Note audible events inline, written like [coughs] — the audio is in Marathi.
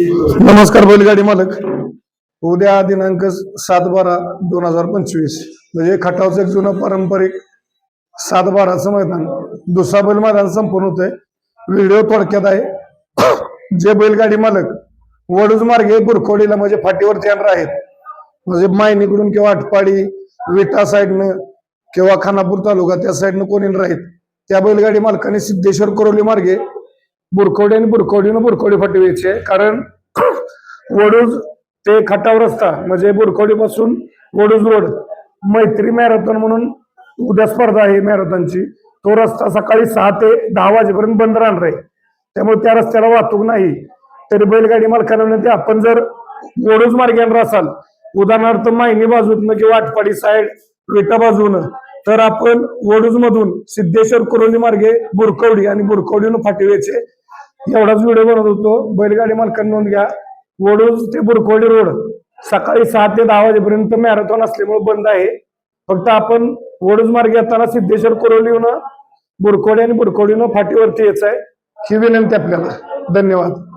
नमस्कार बैलगाडी मालक. उद्या दिनांक सात बारा दोन हजार पंचवीस. म्हणजे खटावचं एक जुनं पारंपरिक सात बाराचं मैदान. दुसरा बैल मैदान संपूर्ण होतंय. व्हिडिओ थोडक्यात आहे. [coughs] जे बैलगाडी मालक वडूज मार्गे बुरखोडीला म्हणजे फाटीवरती येणार आहेत. म्हणजे मायनीकडून किंवा आटपाडी विटा साईडनं किंवा खानापूर तालुका त्या साईडनं कोणी राहीत त्या बैलगाडी मालकाने सिद्धेश्वर कोरोली मार्गे बुरखोडी आणि बुरखोडीनं बुरखोडी फाटी व्हायची आहे. कारण वडूज ते खटाव रस्ता म्हणजे बुरखोडीपासून वडूज रोड मैत्री मॅरेथॉन म्हणून उद्या स्पर्धा आहे मॅरेथॉनची. तो रस्ता सकाळी सहा ते दहा वाजेपर्यंत बंद राहणार आहे. त्यामुळे त्या रस्त्याला वाहतूक नाही. तरी बैलगाडी मालकांना विनंती आपण जर वडूज मार्ग येणार असाल उदाहरणार्थ मायनी बाजूतनं किंवा आटपाडी साईड विटा बाजूनं तर आपण वडूज मधून सिद्धेश्वर कुरोली मार्गे बुरकवडी आणि बुरकवडीनं फाटीवेचे एवढाच व्हिडिओ बनवत होतो. बैलगाडी मालकांनी नोंद घ्या. वडूज ते बुरखोडी रोड. सकाळी सहा ते दहा वाजेपर्यंत मॅरेथॉन असल्यामुळे बंद आहे. फक्त आपण वडूज मार्ग येताना सिद्धेश्वर कुरोलीनं बुरकोडी आणि बुरकोडीनं फाटीवरती यायचं आहे. ही विनंती आपल्याला. धन्यवाद.